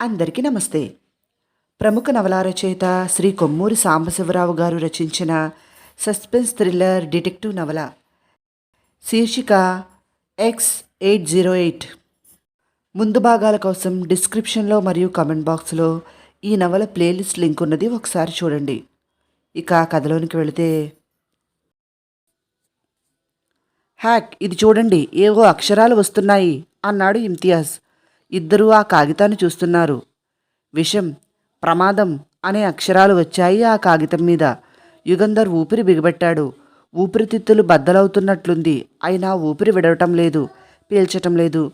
అందరికీ నమస్తే. ప్రముఖ నవలా రచయిత శ్రీ కొమ్మూరి సాంబశివరావు గారు రచించిన సస్పెన్స్ థ్రిల్లర్ డిటెక్టివ్ నవల. శీర్షిక ఎక్స్ ఎయిట్ జీరో ఎయిట్. ముందు భాగాల కోసం డిస్క్రిప్షన్లో మరియు కామెంట్ బాక్స్లో ఈ నవల ప్లేలిస్ట్ లింక్ ఉన్నది ఒకసారి చూడండి. ఇక కథలోనికి వెళితే. హ్యాక్ ఇది చూడండి ఏవో అక్షరాలు వస్తున్నాయి అన్నాడు ఇమ్తియాజ్ ఇద్దరూ ఆ కాగితాన్ని చూస్తున్నారు. విషం ప్రమాదం అనే అక్షరాలు వచ్చాయి ఆ కాగితం మీద. యుగంధర్ ఊపిరి బిగబెట్టాడు. ఊపిరితిత్తులు బద్దలవుతున్నట్లుంది. అయినా ఊపిరి విడవటం లేదు పీల్చటం లేదు.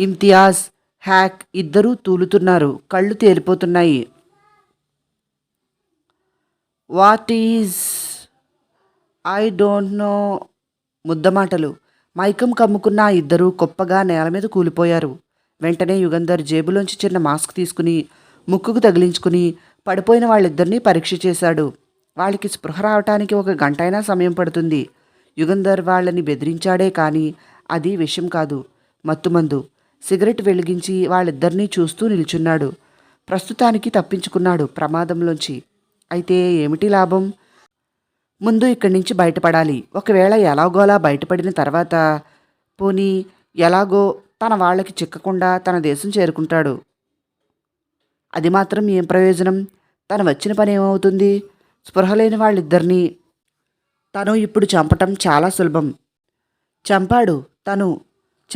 ఇమ్తియాజ్ హ్యాక్ ఇద్దరూ తూలుతున్నారు. కళ్ళు తేలిపోతున్నాయి. What is? I don't know. ముద్దమాటలు. మైకం కమ్ముకున్న ఇద్దరూ గొప్పగా నేల మీద కూలిపోయారు. వెంటనే యుగంధర్ జేబులోంచి చిన్న మాస్క్ తీసుకుని ముక్కుకు తగిలించుకుని పడిపోయిన వాళ్ళిద్దరినీ పరీక్ష చేశాడు. వాళ్ళకి స్పృహ రావటానికి ఒక గంటైనా సమయం పడుతుంది. యుగంధర్ వాళ్ళని బెదిరించాడే కానీ అది విషయం కాదు. మత్తుమందు సిగరెట్ వెలిగించి వాళ్ళిద్దరినీ చూస్తూ నిల్చున్నాడు. ప్రస్తుతానికి తప్పించుకున్నాడు ప్రమాదంలోంచి. అయితే ఏమిటి లాభం? ముందు ఇక్కడి నుంచి బయటపడాలి. ఒకవేళ ఎలాగోలా బయటపడిన తర్వాత పోనీ ఎలాగో తన వాళ్ళకి చిక్కకుండా తన దేశం చేరుకుంటాడు. అది మాత్రం ఏం ప్రయోజనం? తను వచ్చిన పని ఏమవుతుంది? స్పృహ లేని వాళ్ళిద్దరినీ తను ఇప్పుడు చంపటం చాలా సులభం. చంపాడు తను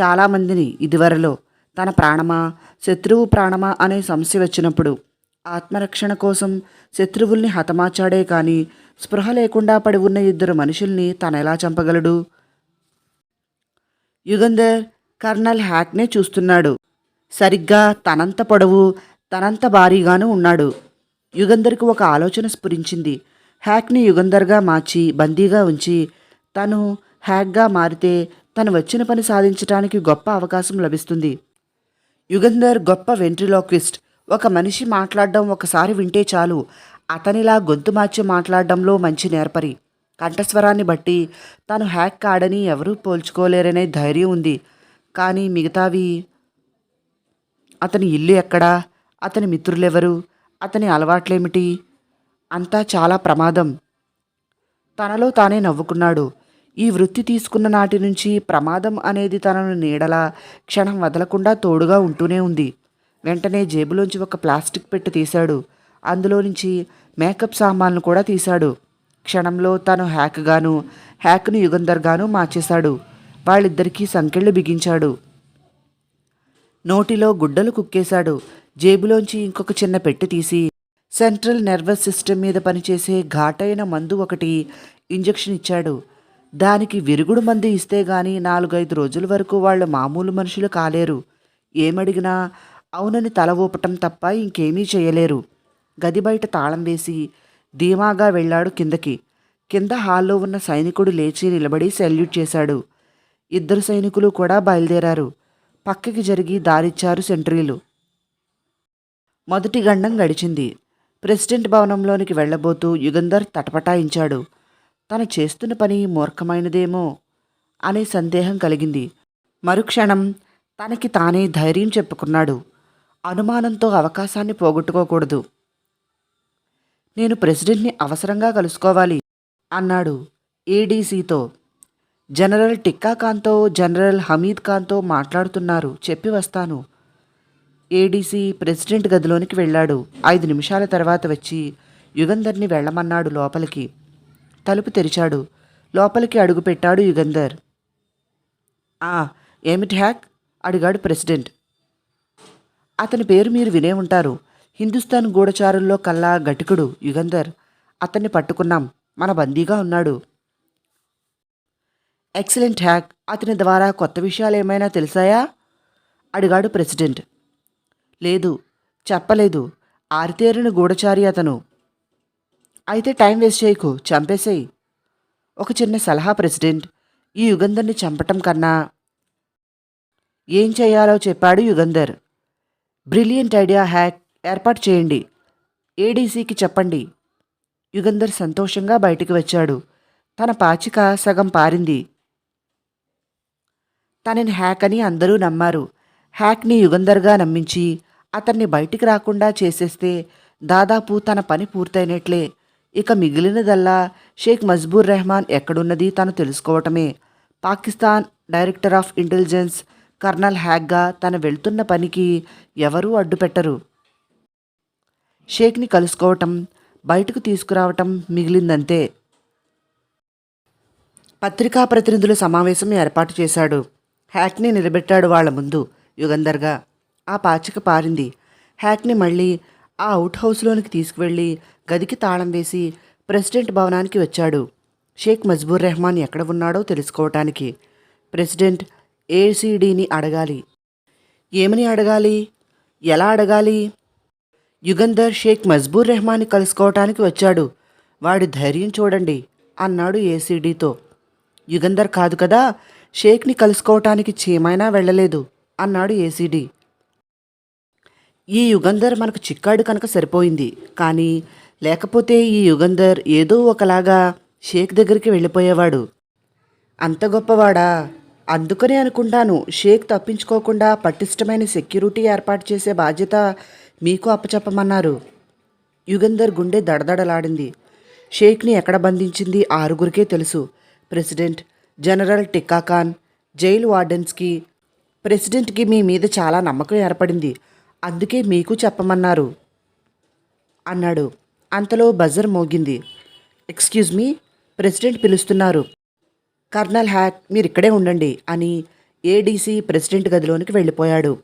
చాలామందిని ఇదివరలో. తన ప్రాణమా? శత్రువు ప్రాణమా? అనే సమస్య వచ్చినప్పుడు. ఆత్మరక్షణ కోసం శత్రువుల్ని హతమార్చాడే కానీ స్పృహ లేకుండా పడి ఉన్న ఇద్దరు మనుషుల్ని తనెలా చంపగలడు? యుగంధర్ కర్నల్ హ్యాక్నే చూస్తున్నాడు. సరిగ్గా తనంత పొడవు తనంత భారీగాను ఉన్నాడు. యుగంధర్కి ఒక ఆలోచన స్ఫురించింది. హ్యాక్ని యుగంధర్గా మార్చి బందీగా ఉంచి తను హ్యాక్గా మారితే తను వచ్చిన పని సాధించడానికి గొప్ప అవకాశం లభిస్తుంది. యుగంధర్ గొప్ప వెంట్రిలోక్విస్ట్. ఒక మనిషి మాట్లాడడం ఒకసారి వింటే చాలు. అతనిలా గొంతు మార్చి మాట్లాడడంలో మంచి నేర్పరి. కంఠస్వరాన్ని బట్టి తాను హ్యాక్ కాడని ఎవరూ పోల్చుకోలేరనే ధైర్యం ఉంది. కానీ మిగతావి అతని ఇల్లు ఎక్కడా? అతని మిత్రులెవరు? అతని అలవాట్లేమిటి? అంతా చాలా ప్రమాదం. తనలో తానే నవ్వుకున్నాడు. ఈ వృత్తి తీసుకున్న నాటి నుంచి ప్రమాదం అనేది తనను నీడలా క్షణం వదలకుండా తోడుగా ఉంటూనే ఉంది. వెంటనే జేబులోంచి ఒక ప్లాస్టిక్ పెట్టి తీశాడు. అందులో నుంచి మేకప్ సామాన్లు కూడా తీశాడు. క్షణంలో తను హ్యాక్గాను హ్యాక్ను యుగంధర్గాను మార్చేశాడు. వాళ్ళిద్దరికీ సంకెళ్ళు బిగించాడు. నోటిలో గుడ్డలు కుక్కేశాడు. జేబులోంచి ఇంకొక చిన్న పెట్టె తీసి సెంట్రల్ నర్వస్ సిస్టమ్ మీద పనిచేసే ఘాటైన మందు ఒకటి ఇంజెక్షన్ ఇచ్చాడు. దానికి విరుగుడు మందు ఇస్తే గాని నాలుగైదు రోజుల వరకు వాళ్ళు మామూలు మనుషులు కాలేరు. ఏమడిగినా అవునని తల ఊపటం తప్ప ఇంకేమీ చేయలేరు. గది బయట తాళం వేసి ధీమాగా వెళ్ళాడు కిందకి. కింద హాల్లో ఉన్న సైనికుడు లేచి నిలబడి సెల్యూట్ చేశాడు. ఇద్దరు సైనికులు కూడా బయలుదేరారు. పక్కకి జరిగి దారిచ్చారు సెంట్రీలు. మొదటి గండం గడిచింది. ప్రెసిడెంట్ భవనంలోనికి వెళ్ళబోతూ యుగంధర్ తటపటాయించాడు. తను చేస్తున్న పని మూర్ఖమైనదేమో అనే సందేహం కలిగింది. మరుక్షణం తనకి తానే ధైర్యం చెప్పుకున్నాడు. అనుమానంతో అవకాశాన్ని పోగొట్టుకోకూడదు. నేను ప్రెసిడెంట్ని అవసరంగా కలుసుకోవాలి అన్నాడు. ఏడీసీతో జనరల్ టిక్కా ఖాన్తో జనరల్ హమీద్ ఖాన్తో మాట్లాడుతున్నారు. చెప్పి వస్తాను. ఏడీసీ ప్రెసిడెంట్ గదిలోనికి వెళ్ళాడు. ఐదు నిమిషాల తర్వాత వచ్చి యుగంధర్ని వెళ్ళమన్నాడు లోపలికి. తలుపు తెరిచాడు. లోపలికి అడుగుపెట్టాడు యుగంధర్. ఆ ఏమిటి హ్యాక్? అడిగాడు ప్రెసిడెంట్. అతని పేరు మీరు వినే ఉంటారు. హిందుస్థాన్ గూఢచారుల్లో కల్లా గటికుడు యుగంధర్. అతన్ని పట్టుకున్నాం. మన బందీగా ఉన్నాడు. Excellent Hack. అతని ద్వారా కొత్త విషయాలు ఏమైనా తెలిసాయా? అడిగాడు ప్రెసిడెంట్. లేదు చెప్పలేదు. ఆరితేరిన గూఢచారి అతను. అయితే టైం వేస్ట్ చేయకు చంపేసేయి. ఒక చిన్న సలహా ప్రెసిడెంట్ ఈ యుగంధర్ని చంపటం కన్నా. ఏం చేయాలో చెప్పాడు యుగంధర్. బ్రిలియంట్ ఐడియా హ్యాక్ ఏర్పాటు చేయండి. ఏడీసీకి చెప్పండి. యుగంధర్ సంతోషంగా బయటికి వచ్చాడు. తన పాచిక సగం పారింది. తనని హ్యాక్ అని అందరూ నమ్మారు. హ్యాక్ని యుగంధర్గా నమ్మించి అతన్ని బయటికి రాకుండా చేసేస్తే దాదాపు తన పని పూర్తయినట్లే. ఇక మిగిలినదల్లా షేక్ మజ్బూర్ రెహమాన్ ఎక్కడున్నది తను తెలుసుకోవటమే. Pakistan director of intelligence colonel హ్యాగ్గా తన వెళ్తున్న పనికి ఎవరూ అడ్డుపెట్టరు. షేక్ని కలుసుకోవటం బయటకు తీసుకురావటం మిగిలిందంతే. పత్రికా ప్రతినిధుల సమావేశం ఏర్పాటు చేశాడు. హ్యాట్ని నిలబెట్టాడు వాళ్ళ ముందు. యుగంధర్గా ఆ పాచిక పారింది. హ్యాట్ని మళ్ళీ ఆ అవుట్ హౌస్లోనికి తీసుకువెళ్ళి గదికి తాళం వేసి ప్రెసిడెంట్ భవనానికి వచ్చాడు. షేక్ మజ్బూర్ రెహమాన్ ఎక్కడ ఉన్నాడో తెలుసుకోవటానికి. ప్రెసిడెంట్ ఏసీడీని అడగాలి. ఏమని అడగాలి? ఎలా అడగాలి? యుగంధర్ షేక్ మజ్బూర్ రెహమాన్ని కలుసుకోవటానికి వచ్చాడు. వాడి ధైర్యం చూడండి అన్నాడు ఏసీడీతో యుగంధర్ కాదు కదా షేక్ని కలుసుకోవటానికి చీమైనా వెళ్ళలేదు అన్నాడు ఏసీడీ. ఈ యుగంధర్ మనకు చిక్కాడు కనుక సరిపోయింది కానీ లేకపోతే ఈ యుగంధర్ ఏదో ఒకలాగా షేక్ దగ్గరికి వెళ్ళిపోయేవాడు. అంత గొప్పవాడా? అందుకనే అనుకుంటాను షేక్ తప్పించుకోకుండా పటిష్టమైన సెక్యూరిటీ ఏర్పాటు చేసే బాధ్యత మీకు అప్పచెప్పమన్నారు. యుగంధర్ గుండె దడదడలాడింది. షేక్ని ఎక్కడ బంధించింది ఆరుగురికే తెలుసు. ప్రెసిడెంట్ జనరల్ టిక్కాఖాన్ జైలు వార్డెన్స్కి ప్రెసిడెంట్కి మీ మీద చాలా నమ్మకం ఏర్పడింది. అందుకే మీకు చెప్పమన్నారు. అన్నాడు. అంతలో బజర్ మోగింది. ఎక్స్క్యూజ్ మీ ప్రెసిడెంట్ పిలుస్తున్నారు. కర్నల్ హ్యాక్ మీరు ఇక్కడే ఉండండి అని ఏడీసీ ప్రెసిడెంట్ గదిలోనికి వెళ్ళిపోయాడు.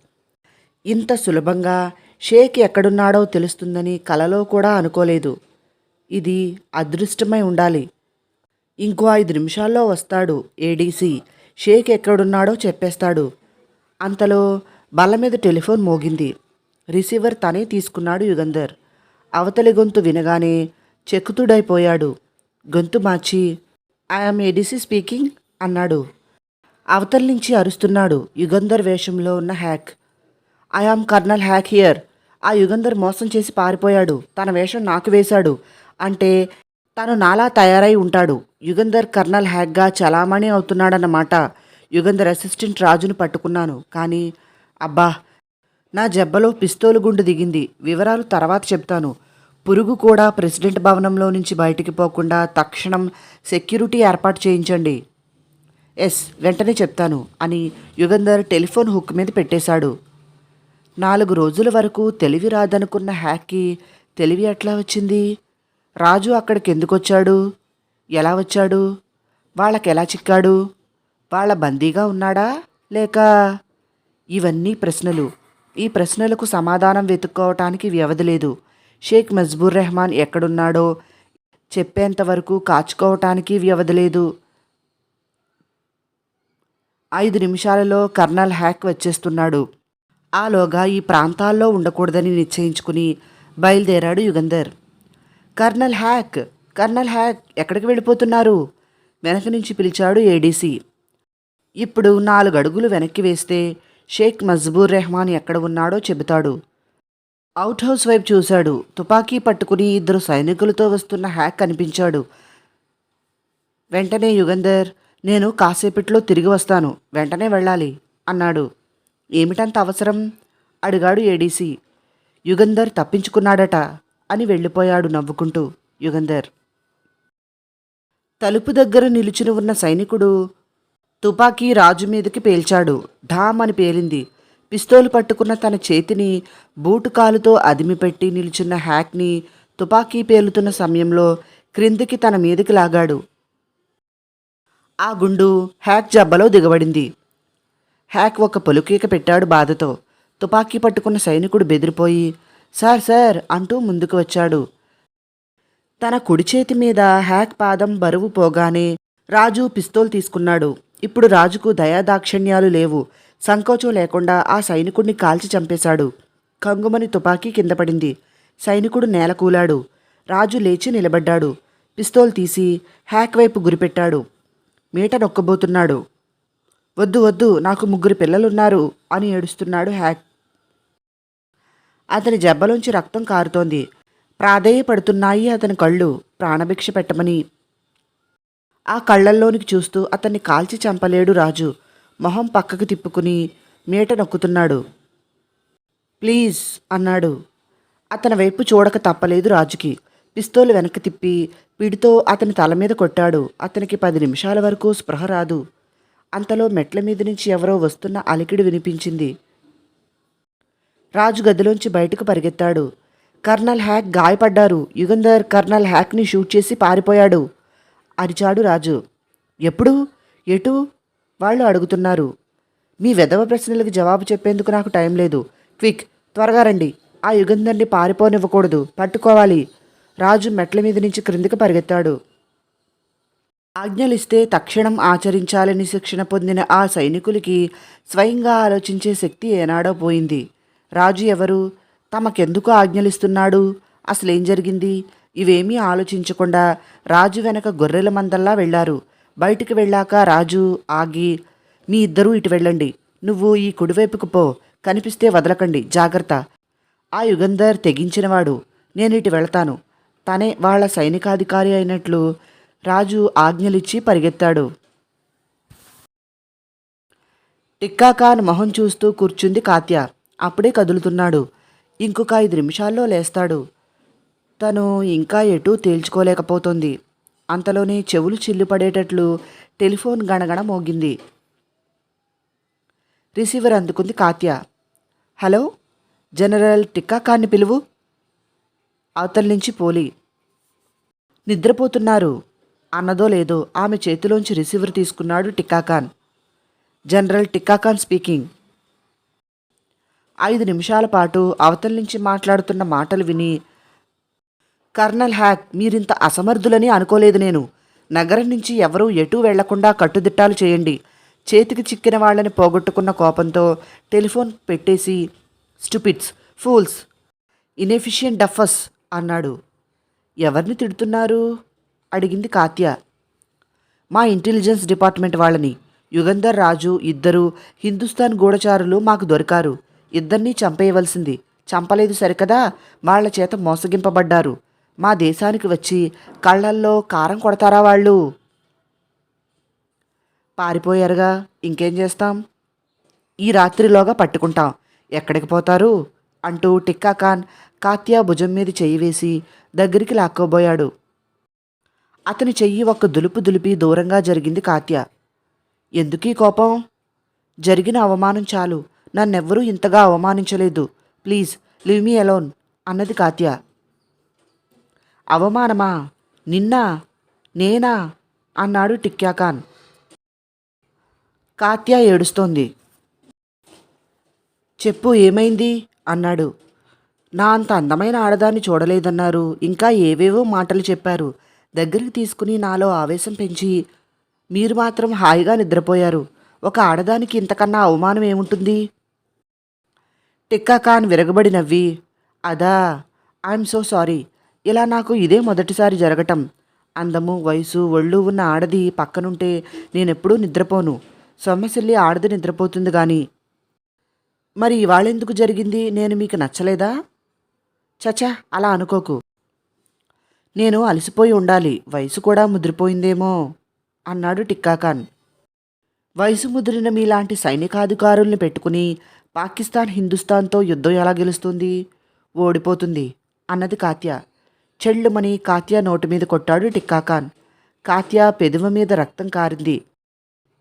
ఇంత సులభంగా షేక్ ఎక్కడున్నాడో తెలుస్తుందని కలలో కూడా అనుకోలేదు. ఇది అదృష్టమై ఉండాలి. ఇంకో ఐదు నిమిషాల్లో వస్తాడు ఏడీసీ. షేక్ ఎక్కడున్నాడో చెప్పేస్తాడు. అంతలో బల్ల మీద టెలిఫోన్ మోగింది. రిసీవర్ తనే తీసుకున్నాడు యుగంధర్. అవతలి గొంతు వినగానే చెక్కుతుడైపోయాడు. గొంతు మార్చి ఐఎమ్ ఏడీసీ స్పీకింగ్ అన్నాడు. అవతల నుంచి అరుస్తున్నాడు యుగంధర్ వేషంలో ఉన్న Hack. I'm colonel Hack here ఆ యుగంధర్ మోసం చేసి పారిపోయాడు. తన వేషం నాకు వేశాడు. అంటే తను నాలా తయారై ఉంటాడు. యుగంధర్ కర్నల్ హ్యాక్గా చలామణి అవుతున్నాడన్నమాట యుగంధర్ అసిస్టెంట్ రాజును పట్టుకున్నాను. కానీ అబ్బా! నా జబ్బలో పిస్తోలు గుండు దిగింది. వివరాలు తర్వాత చెప్తాను. పురుగు కూడా ప్రెసిడెంట్ భవనంలో నుంచి బయటికి పోకుండా తక్షణం సెక్యూరిటీ ఏర్పాటు చేయించండి. ఎస్ వెంటనే చెప్తాను అని యుగంధర్ టెలిఫోన్ హుక్ మీద పెట్టేశాడు. నాలుగు రోజుల వరకు తెలివి రాదనుకున్న హ్యాక్కి తెలివి ఎట్లా వచ్చింది? రాజు అక్కడికి ఎందుకు వచ్చాడు ఎలా వచ్చాడు? వాళ్ళకి ఎలా చిక్కాడు? వాళ్ళ బందీగా ఉన్నాడా? లేక ఇవన్నీ ప్రశ్నలు. ఈ ప్రశ్నలకు సమాధానం వెతుక్కోవటానికి వ్యవధి లేదు. షేక్ మజ్బూర్ రెహమాన్ ఎక్కడున్నాడో చెప్పేంతవరకు కాచుకోవటానికి వ్యవధి లేదు. ఐదు నిమిషాలలో కర్నల్ హ్యాక్ వచ్చేస్తున్నాడు. ఆలోగా ఈ ప్రాంతాల్లో ఉండకూడదని నిశ్చయించుకుని బయలుదేరాడు Yugandhar. Colonel Hack colonel Hack ఎక్కడికి వెళ్ళిపోతున్నారు? వెనక నుంచి పిలిచాడు ఏడీసీ ఇప్పుడు నాలుగు అడుగులు వెనక్కి వేస్తే షేక్ మజ్బూర్ రెహమాన్ ఎక్కడ ఉన్నాడో చెబుతాడు. అవుట్ హౌస్ వైపు చూశాడు. తుపాకీ పట్టుకుని ఇద్దరు సైనికులతో వస్తున్న హ్యాక్ కనిపించాడు. వెంటనే యుగంధర్ నేను కాసేపట్లో తిరిగి వస్తాను. వెంటనే వెళ్ళాలి అన్నాడు. ఏమిటంత అవసరం? అడిగాడు ఏడీసీ యుగంధర్ తప్పించుకున్నాడట. అని వెళ్ళిపోయాడు నవ్వుకుంటూ యుగంధర్. తలుపు దగ్గర నిలుచుని ఉన్న సైనికుడు తుపాకీ రాజు మీదకి పేల్చాడు. ఢామ్ అని పేలింది. పిస్తోలు పట్టుకున్న తన చేతిని బూటు కాలుతో అదిమిపెట్టి నిలుచున్న హ్యాక్ని తుపాకీ పేలుతున్న సమయంలో క్రిందికి తన మీదకి లాగాడు. ఆ గుండు హ్యాక్ జబ్బలో దిగబడింది. హ్యాక్ ఒక పొలుకేక పెట్టాడు బాధతో. తుపాకీ పట్టుకున్న సైనికుడు బెదిరిపోయి సార్ సార్ అంటూ ముందుకు వచ్చాడు. తన కుడి చేతి మీద హ్యాక్ పాదం బరువు పోగానే రాజు పిస్తోల్ తీసుకున్నాడు. ఇప్పుడు రాజుకు దయాదాక్షిణ్యాలు లేవు. సంకోచం లేకుండా ఆ సైనికుడిని కాల్చి చంపేశాడు. కంగుమని తుపాకీ కింద పడింది. సైనికుడు నేలకూలాడు. రాజు లేచి నిలబడ్డాడు. పిస్తోల్ తీసి హ్యాక్ వైపు గురిపెట్టాడు. మీట నొక్కబోతున్నాడు. వద్దు వద్దు నాకు ముగ్గురు పిల్లలున్నారు అని ఏడుస్తున్నాడు హ్యాక్. అతని జబ్బలోంచి రక్తం కారుతోంది. ప్రాధేయపడుతున్నాయి అతని కళ్ళు. ప్రాణభిక్ష పెట్టమని. ఆ కళ్ళల్లోనికి చూస్తూ అతన్ని కాల్చి చంపలేడు రాజు. మొహం పక్కకు తిప్పుకుని మీట నొక్కుతున్నాడు. ప్లీజ్ అన్నాడు. అతని వైపు చూడక తప్పలేదు రాజుకి. పిస్తోలు వెనక్కి తిప్పి పిడితో అతని తల మీద కొట్టాడు. అతనికి పది నిమిషాల వరకు స్పృహ రాదు. అంతలో మెట్ల మీద నుంచి ఎవరో వస్తున్న అలికిడి వినిపించింది. రాజు గదిలోంచి బయటకు పరిగెత్తాడు. కర్నల్ హ్యాక్ గాయపడ్డారు. యుగంధర్ కర్నల్ హ్యాక్ని షూట్ చేసి పారిపోయాడు. అరిచాడు రాజు. ఎప్పుడు? ఎటు? వాళ్ళు అడుగుతున్నారు. మీ వెధవ ప్రశ్నలకు జవాబు చెప్పేందుకు నాకు టైం లేదు. క్విక్ త్వరగా రండి. ఆ యుగంధర్ని పారిపోనివ్వకూడదు. పట్టుకోవాలి. రాజు మెట్ల మీద నుంచి క్రిందికి పరిగెత్తాడు. ఆజ్ఞలిస్తే తక్షణం ఆచరించాలని శిక్షణ పొందిన ఆ సైనికులకి స్వయంగా ఆలోచించే శక్తి ఏనాడో పోయింది. రాజు ఎవరు? తమకెందుకు ఆజ్ఞలిస్తున్నాడు? అసలేం జరిగింది? ఇవేమీ ఆలోచించకుండా రాజు వెనక గొర్రెల మందల్లా వెళ్ళారు బయటికి వెళ్ళాక రాజు ఆగి మీ ఇద్దరూ ఇటు వెళ్ళండి. నువ్వు ఈ కుడివైపుకు పో. కనిపిస్తే వదలకండి. జాగ్రత్త. ఆ యుగంధర్ తెగించినవాడు. నేను ఇటు వెళతాను తనే వాళ్ళ సైనికాధికారి అయినట్లు రాజు ఆజ్ఞలిచ్చి పరిగెత్తాడు. టిక్కాఖాన్ మొహం చూస్తూ కూర్చుంది కాత్య. అప్పుడే కదులుతున్నాడు. ఇంకొక ఐదు నిమిషాల్లో లేస్తాడు. తను ఇంకా ఎటూ తేల్చుకోలేకపోతుంది. అంతలోనే చెవులు చిల్లుపడేటట్లు టెలిఫోన్ గణగణ మోగింది. రిసీవర్ అందుకుంది కాత్య. హలో జనరల్ టిక్కాకాన్ని పిలువు? అవతల నుంచి పోలి. నిద్రపోతున్నారు. అన్నదో లేదో ఆమె చేతిలోంచి రిసీవర్ తీసుకున్నాడు టిక్కాఖాన్ జనరల్ టిక్కాఖాన్ స్పీకింగ్. ఐదు నిమిషాల పాటు అవతల నుంచి మాట్లాడుతున్న మాటలు విని కర్నల్ హ్యాక్ మీరింత అసమర్థులని అనుకోలేదు నేను. నగరం నుంచి ఎవరూ ఎటూ వెళ్ళకుండా కట్టుదిట్టాలు చేయండి. చేతికి చిక్కిన వాళ్ళని పోగొట్టుకున్న కోపంతో టెలిఫోన్ పెట్టేసి స్టూపిడ్స్ ఫూల్స్ ఇనెఫిషియంట్ డఫస్ అన్నాడు. ఎవరిని తిడుతున్నారు? అడిగింది కాత్య. మా ఇంటెలిజెన్స్ డిపార్ట్మెంట్ వాళ్ళని. యుగంధర్ రాజు ఇద్దరు హిందుస్థాన్ గూఢచారులు మాకు దొరికారు. ఇద్దరినీ చంపేయవలసింది. చంపలేదు సరికదా? వాళ్ళ చేత మోసగింపబడ్డారు. మా దేశానికి వచ్చి కళ్ళల్లో కారం కొడతారా వాళ్ళు? పారిపోయారుగా. ఇంకేం చేస్తాం? ఈ రాత్రిలోగా పట్టుకుంటాం. ఎక్కడికి పోతారు? అంటూ టిక్కా ఖాన్ కాత్యా భుజం మీద చెయ్యి వేసి దగ్గరికి లాక్కోబోయాడు. అతని చెయ్యి ఒక్క దులుపు దులిపి దూరంగా జరిగింది కాత్య. ఎందుకీ కోపం? జరిగిన అవమానం చాలు. నన్నెవ్వరూ ఇంతగా అవమానించలేదు. ప్లీజ్ లివ్ మీ అలోన్ అన్నది కాత్య. అవమానమా? నిన్నా? నేనా? అన్నాడు టిక్యాఖాన్ కాత్య ఏడుస్తోంది. చెప్పు ఏమైంది? అన్నాడు. నా అంత అందమైన ఆడదాన్ని చూడలేదన్నారు. ఇంకా ఏవేవో మాటలు చెప్పారు. దగ్గరికి తీసుకుని నాలో ఆవేశం పెంచి మీరు మాత్రం హాయిగా నిద్రపోయారు. ఒక ఆడదానికి ఇంతకన్నా అవమానం ఏముంటుంది? టిక్కా ఖాన్ విరగబడి నవ్వి అదా ఐఎమ్ సో సారీ. ఇలా నాకు ఇదే మొదటిసారి జరగటం. అందము వయసు ఒళ్ళు ఉన్న ఆడది పక్కనుంటే నేనెప్పుడూ నిద్రపోను. సొమ్మసిల్లి ఆడది నిద్రపోతుంది గాని. మరి ఇవాళెందుకు జరిగింది? నేను మీకు నచ్చలేదా? చచా అలా అనుకోకు. నేను అలసిపోయి ఉండాలి. వయసు కూడా ముదిరిపోయిందేమో అన్నాడు టిక్కాఖాన్ వయసు ముదిరిన మీలాంటి సైనికాధికారుల్ని పెట్టుకుని పాకిస్తాన్ హిందుస్థాన్తో యుద్ధం ఎలా గెలుస్తుంది? ఓడిపోతుంది. అన్నది కాత్య. చెళ్ళుమని కాత్య నోటి మీద కొట్టాడు టిక్కాఖాన్ కాత్య పెదవి మీద రక్తం కారింది.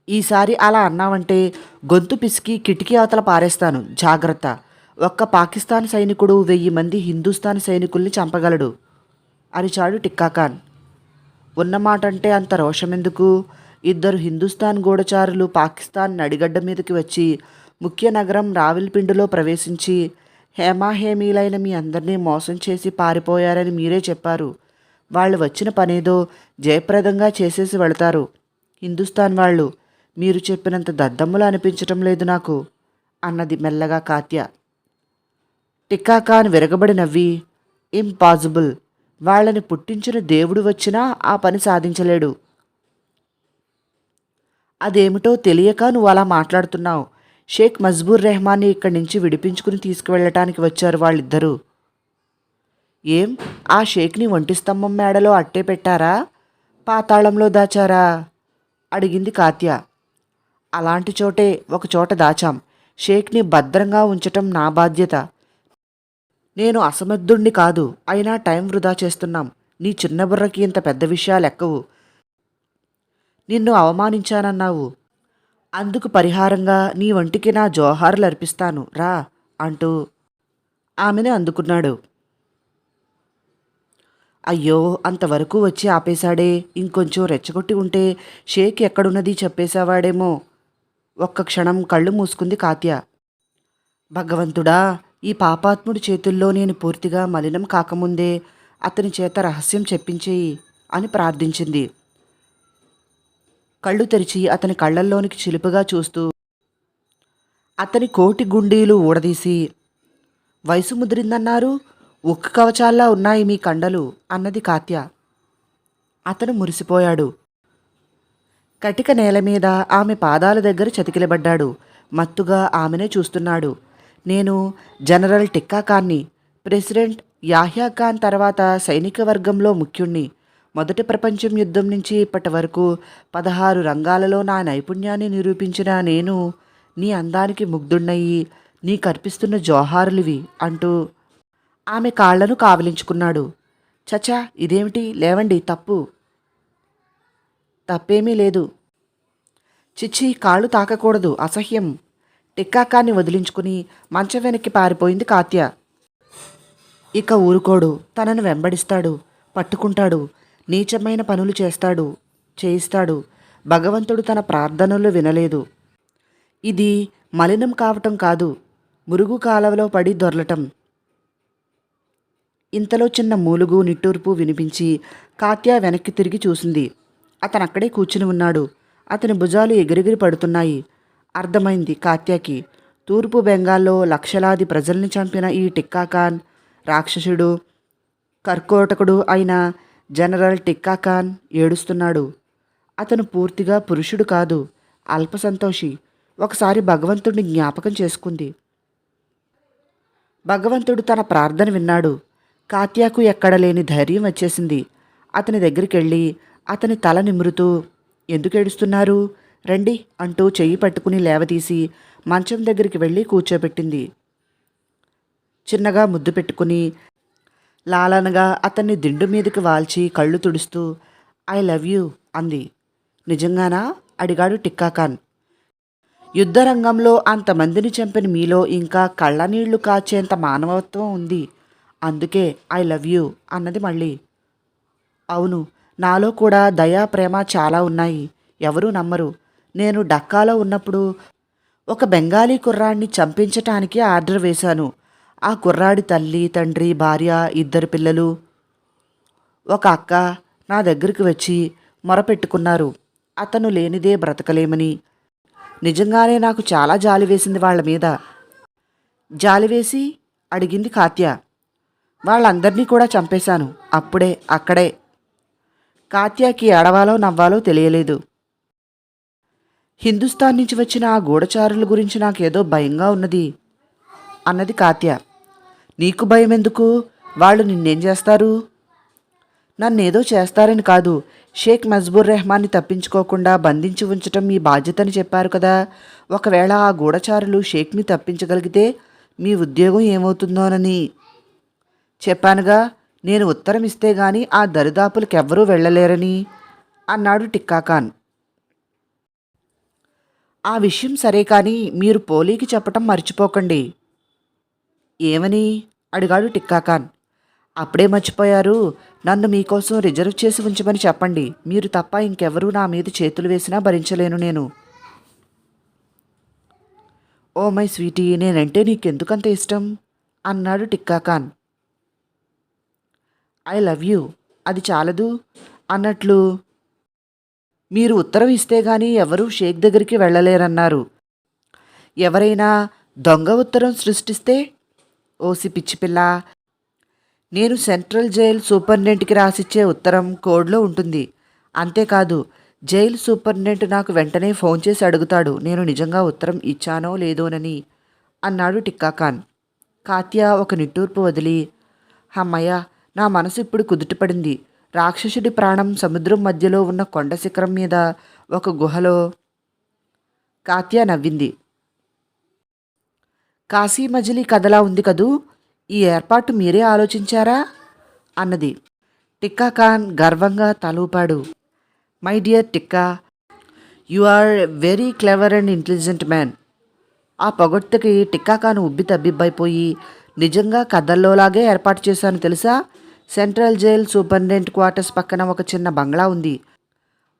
ఈసారి అలా అన్నావంటే గొంతు పిసికి కిటికీ అవతల పారేస్తాను. జాగ్రత్త. ఒక్క పాకిస్తాన్ సైనికుడు వెయ్యి మంది హిందుస్థాన్ సైనికుల్ని చంపగలడు. అరిచాడు టిక్కాఖాన్ ఉన్నమాట అంటే అంత రోషమెందుకు? ఇద్దరు హిందుస్థాన్ గూఢచారులు పాకిస్తాన్ నడిగడ్డ మీదకి వచ్చి ముఖ్య నగరం రావిల్పిండిలో ప్రవేశించి హేమాహేమీలైన మీ అందరినీ మోసం చేసి పారిపోయారని మీరే చెప్పారు. వాళ్ళు వచ్చిన పనేదో జయప్రదంగా చేసేసి వెళతారు. హిందుస్థాన్ వాళ్ళు మీరు చెప్పినంత దద్దమ్ములు అనిపించటం లేదు నాకు అన్నది మెల్లగా కాత్య. టిక్కాఖాన్ విరగబడి నవ్వి ఇంపాసిబుల్ వాళ్ళని పుట్టించిన దేవుడు వచ్చినా ఆ పని సాధించలేడు. అదేమిటో తెలియక నువ్వు అలా మాట్లాడుతున్నావు. షేక్ మజ్బూర్ రెహమాన్ని ఇక్కడి నుంచి విడిపించుకుని తీసుకువెళ్ళటానికి వచ్చారు వాళ్ళిద్దరూ. ఏం? ఆ షేక్ని ఒంటి స్తంభం మేడలో అట్టే పెట్టారా? పాతాళంలో దాచారా? అడిగింది కాత్య. అలాంటి చోటే ఒక చోట దాచాం. షేక్ని భద్రంగా ఉంచటం నా బాధ్యత. నేను అసమర్థుణ్ణి కాదు. అయినా టైం వృధా చేస్తున్నాం. నీ చిన్న బుర్రకి ఇంత పెద్ద విషయాలు ఎక్కవు నిన్ను అవమానించానన్నావు. అందుకు పరిహారంగా నీ వంటికి నా జోహార్లు అర్పిస్తాను రా అంటూ ఆమెను అందుకున్నాడు. అయ్యో అంతవరకు వచ్చి ఆపేశాడే ఇంకొంచెం రెచ్చగొట్టి ఉంటే షేక్ ఎక్కడున్నది చెప్పేశావాడేమో. ఒక్క క్షణం కళ్ళు మూసుకుంది కాత్య. భగవంతుడా ఈ పాపాత్ముడి చేతుల్లో నేను పూర్తిగా మలినం కాకముందే అతని చేత రహస్యం చెప్పించేయి అని ప్రార్థించింది. కళ్ళు తెరిచి అతని కళ్ళల్లోనికి చిలుపుగా చూస్తూ అతని కోటి గుండీలు ఊడదీసి వయసు ముదిరిందన్నారు ఉక్కు కవచాల్లా ఉన్నాయి మీ కండలు అన్నది కాత్య. అతను మురిసిపోయాడు. కటిక నేల మీద ఆమె పాదాల దగ్గర చతికిలబడ్డాడు. మత్తుగా ఆమెనే చూస్తున్నాడు. నేను జనరల్ టిక్కా ఖాన్ని ప్రెసిడెంట్ యాహ్యా ఖాన్ తర్వాత సైనిక వర్గంలో ముఖ్యుణ్ణి. మొదటి ప్రపంచం యుద్ధం నుంచి ఇప్పటి వరకు పదహారు రంగాలలో నా నైపుణ్యాన్ని నిరూపించిన నేను నీ అందానికి ముగ్ధున్నయ్యి నీ కర్పిస్తున్న జోహారులివి అంటూ ఆమె కాళ్ళను కావలించుకున్నాడు. చచా ఇదేమిటి? లేవండి తప్పు. తప్పేమీ లేదు. చిచ్చి కాళ్ళు తాకకూడదు అసహ్యం. టిక్కాకాన్ని వదిలించుకుని మంచం వెనక్కి పారిపోయింది కాత్య. ఇక ఊరుకోడు తనను వెంబడిస్తాడు పట్టుకుంటాడు. నీచమైన పనులు చేస్తాడు చేయిస్తాడు. భగవంతుడు తన ప్రార్థనలు వినలేదు. ఇది మలినం కావటం కాదు మురుగు కాలవలో పడి దొర్లటం. ఇంతలో చిన్న మూలుగు నిట్టూర్పు వినిపించి కాత్య వెనక్కి తిరిగి చూసింది. అతను అక్కడే కూర్చుని ఉన్నాడు. అతని భుజాలు ఎగిరెగిరి పడుతున్నాయి. అర్థమైంది కాత్యాకి. తూర్పు బెంగాల్లో లక్షలాది ప్రజల్ని చంపిన ఈ టిక్కాఖాన్ రాక్షసుడు కర్కోటకుడు అయిన జనరల్ టిక్కా ఖాన్ ఏడుస్తున్నాడు. అతను పూర్తిగా పురుషుడు కాదు అల్పసంతోషి. ఒకసారి భగవంతుడిని జ్ఞాపకం చేసుకుంది. భగవంతుడు తన ప్రార్థన విన్నాడు. కాత్యాకు ఎక్కడ లేని ధైర్యం వచ్చేసింది. అతని దగ్గరికి వెళ్ళి అతని తల నిమురుతూ ఎందుకు ఏడుస్తున్నారు? రండి అంటూ చెయ్యి పట్టుకుని లేవదీసి మంచం దగ్గరికి వెళ్ళి కూర్చోబెట్టింది. చిన్నగా ముద్దు పెట్టుకుని లాలనగా అతన్ని దిండు మీదకి వాల్చి కళ్ళు తుడుస్తూ ఐ లవ్ యూ అంది. నిజంగానా? అడిగాడు టిక్కాఖాన్ యుద్ధరంగంలో అంతమందిని చంపిన మీలో ఇంకా కళ్ళనీళ్ళు కాచేంత మానవత్వం ఉంది. అందుకే ఐ లవ్ యూ అన్నది మళ్ళీ. అవును నాలో కూడా దయా ప్రేమ చాలా ఉన్నాయి. ఎవరూ నమ్మరు. నేను డక్కాలో ఉన్నప్పుడు ఒక బెంగాలీ కుర్రాడిని చంపించటానికి ఆర్డర్ వేశాను. ఆ కుర్రాడి తల్లి తండ్రి భార్య ఇద్దరు పిల్లలు. ఒక అక్క నా దగ్గరికి వచ్చి మొరపెట్టుకున్నారు. అతను లేనిదే బ్రతకలేమని. నిజంగానే నాకు చాలా జాలి వేసింది వాళ్ళ మీద. జాలి వేసి అడిగింది కాత్య. వాళ్ళందరినీ కూడా చంపేశాను. అప్పుడే అక్కడే. కాత్యాకి ఏడవాలో నవ్వాలో తెలియలేదు. హిందుస్థాన్ నుంచి వచ్చిన ఆ గూఢచారుల గురించి నాకేదో భయంగా ఉన్నది అన్నది కాత్య. నీకు భయం ఎందుకు వాళ్ళు నిన్నేం చేస్తారు? నన్నేదో చేస్తారని కాదు. షేక్ మజ్బూర్ రెహమాన్ని తప్పించుకోకుండా బంధించి ఉంచటం మీ బాధ్యతని చెప్పారు కదా. ఒకవేళ ఆ గూఢచారులు షేక్ని తప్పించగలిగితే మీ ఉద్యోగం ఏమవుతుందోనని. చెప్పానుగా నేను ఉత్తరం ఇస్తే గాని ఆ దరిదాపులకెవ్వరూ వెళ్ళలేరని అన్నాడు టిక్కాఖాన్ ఆ విషయం సరే కానీ మీరు పోలీకి చెప్పటం మర్చిపోకండి. ఏమని? అడిగాడు టిక్కాఖాన్ అప్పుడే మర్చిపోయారు. నన్ను మీకోసం రిజర్వ్ చేసి ఉంచమని చెప్పండి. మీరు తప్ప ఇంకెవరూ నా మీద చేతులు వేసినా భరించలేను నేను. ఓ మై స్వీటీ నేనంటే నీకెందుకంత ఇష్టం? అన్నాడు టిక్కాఖాన్ ఐ లవ్ యూ. అది చాలదు. అన్నట్లు మీరు ఉత్తరం ఇస్తే గానీ ఎవరూ షేక్ దగ్గరికి వెళ్ళలేరన్నారు. ఎవరైనా దొంగ ఉత్తరం సృష్టిస్తే ఓసి పిచ్చిపిల్ల నేను సెంట్రల్ జైల్ సూపరింటెండెంట్కి రాసిచ్చే ఉత్తరం కోడ్లో ఉంటుంది. అంతేకాదు జైలు సూపరింటెండెంట్ నాకు వెంటనే ఫోన్ చేసి అడుగుతాడు నేను నిజంగా ఉత్తరం ఇచ్చానో లేదోనని అన్నాడు టిక్కాఖాన్ కాత్యా ఒక నిట్టూర్పు వదిలి హమ్మయ్య నా మనసు ఇప్పుడు కుదుటపడింది. రాక్షసుడి ప్రాణం సముద్రం మధ్యలో ఉన్న కొండ శిఖరం మీద ఒక గుహలో. కాత్యా నవ్వింది. కాశీ మజిలీ కథలా ఉంది కదూ? ఈ ఏర్పాటు మీరే ఆలోచించారా? అన్నది. టిక్కా ఖాన్ గర్వంగా తలూపాడు. My dear Tikka you are very clever and intelligent man. ఆ పొగడ్తకి టిక్కా ఖాన్ ఉబ్బి తబ్బిబ్బైపోయి నిజంగా కథల్లోలాగే ఏర్పాటు చేశాను తెలుసా? సెంట్రల్ జైల్ సూపరింటెండెంట్ క్వార్టర్స్ పక్కన ఒక చిన్న బంగ్లా ఉంది.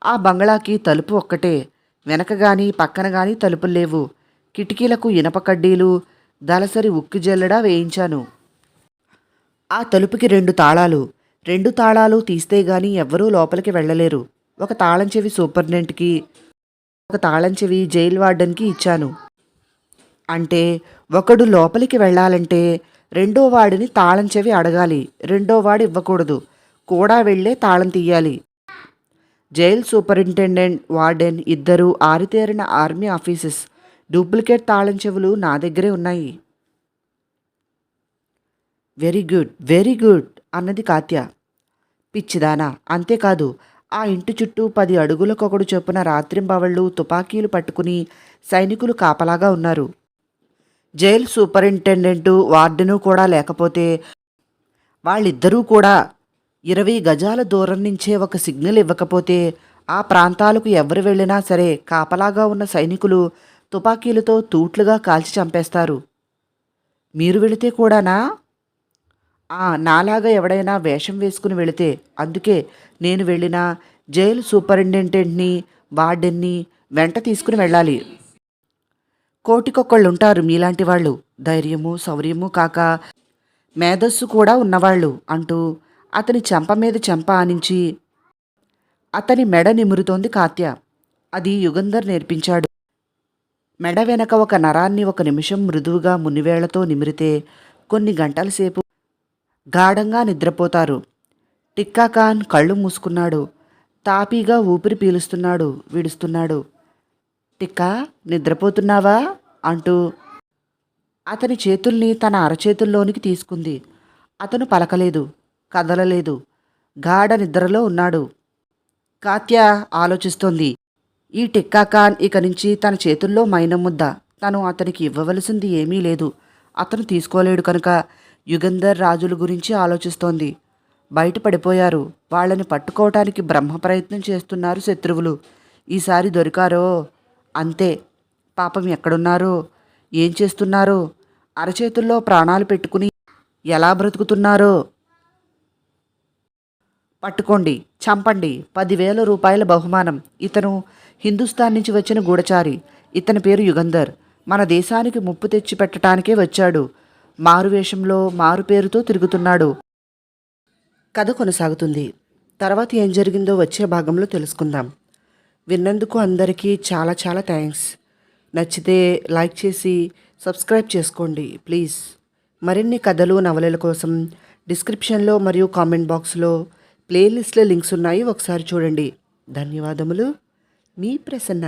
ఆ బంగ్లాకి తలుపు ఒక్కటే. వెనక కానీ పక్కన కానీ తలుపులు లేవు. కిటికీలకు ఇనప కడ్డీలు దలసరి ఉక్కి జల్లెడా వేయించాను. ఆ తలుపుకి రెండు తాళాలు. రెండు తాళాలు తీస్తే గాని ఎవ్వరూ లోపలికి వెళ్ళలేరు. ఒక తాళం చెవి సూపర్డెంట్కి ఒక తాళం చెవి జైల్ వార్డెన్కి ఇచ్చాను. అంటే ఒకడు లోపలికి వెళ్ళాలంటే రెండో వాడిని తాళం చెవి అడగాలి. రెండో వాడు ఇవ్వకూడదు. కూడా వెళ్ళే తాళం తీయాలి. జైల్ సూపరింటెండెంట్ వార్డెన్ ఇద్దరు ఆరితేరిన ఆర్మీ ఆఫీసెస్. డూప్లికేట్ తాళం చెవులు నా దగ్గరే ఉన్నాయి. వెరీ గుడ్ వెరీ గుడ్ అన్నది కాత్య. పిచ్చిదానా అంతేకాదు ఆ ఇంటి చుట్టూ పది అడుగులకొకడు చొప్పున రాత్రింబవళ్ళు తుపాకీలు పట్టుకుని సైనికులు కాపలాగా ఉన్నారు. జైల్ సూపరింటెండెంటు వార్డెను కూడా లేకపోతే వాళ్ళిద్దరూ కూడా ఇరవై గజాల దూరం నుంచే ఒక సిగ్నల్ ఇవ్వకపోతే ఆ ప్రాంతాలకు ఎవరు వెళ్ళినా సరే కాపలాగా ఉన్న సైనికులు తుపాకీలతో తూట్లుగా కాల్చి చంపేస్తారు. మీరు వెళితే కూడానా? ఆ నాలాగా ఎవడైనా వేషం వేసుకుని వెళితే అందుకే నేను వెళ్ళిన జైలు సూపరింటెండెంట్ని వార్డెన్ని వెంట తీసుకుని వెళ్ళాలి. కోటికొక్కళ్ళుంటారు మీలాంటి వాళ్ళు. ధైర్యము శౌర్యము కాక మేధస్సు కూడా ఉన్నవాళ్ళు అంటూ అతని చెంప మీద చెంప ఆనించి అతని మెడ నిమురుతోంది కాత్య. అది యుగంధర్ నేర్పించాడు. మెడ వెనక ఒక నరాన్ని ఒక నిమిషం మృదువుగా మునివేళ్ళతో నిమిరితే కొన్ని గంటల సేపు గాఢంగా నిద్రపోతారు. టిక్కా ఖాన్ కళ్ళు మూసుకున్నాడు. తాపీగా ఊపిరి పీలుస్తున్నాడు విడుస్తున్నాడు. టిక్కా నిద్రపోతున్నావా? అంటూ అతని చేతుల్ని తన అరచేతుల్లోనికి తీసుకుంది. అతను పలకలేదు కదలలేదు. గాఢ నిద్రలో ఉన్నాడు. కాత్య ఆలోచిస్తోంది. ఈ టిక్కా ఖాన్ ఇక నుంచి తన చేతుల్లో మైనం ముద్ద తను అతనికి ఇవ్వవలసింది ఏమీ లేదు. అతను తీసుకోలేడు కనుక యుగంధర్ రాజుల గురించి ఆలోచిస్తోంది. బయట పడిపోయారు వాళ్ళని పట్టుకోవటానికి బ్రహ్మ ప్రయత్నం చేస్తున్నారు శత్రువులు. ఈసారి దొరికారో? అంతే. పాపం ఎక్కడున్నారో? ఏం చేస్తున్నారో? అరచేతుల్లో ప్రాణాలు పెట్టుకుని ఎలా బ్రతుకుతున్నారో? పట్టుకోండి చంపండి. పదివేల రూపాయల బహుమానం. ఇతను హిందుస్థాన్ నుంచి వచ్చిన గూఢచారి. ఇతని పేరు యుగంధర్. మన దేశానికి ముప్పు తెచ్చి పెట్టడానికే వచ్చాడు. మారువేషంలో మారు పేరుతో తిరుగుతున్నాడు. కథ కొనసాగుతుంది. తర్వాత ఏం జరిగిందో వచ్చే భాగంలో తెలుసుకుందాం. విన్నందుకు అందరికీ చాలా చాలా థ్యాంక్స్. నచ్చితే లైక్ చేసి సబ్స్క్రైబ్ చేసుకోండి ప్లీజ్. మరిన్ని కథలు నవలల కోసం డిస్క్రిప్షన్లో మరియు కామెంట్ బాక్స్లో ప్లేలిస్ట్లో లింక్స్ ఉన్నాయి. ఒకసారి చూడండి. ధన్యవాదములు. మీ ప్రసన్న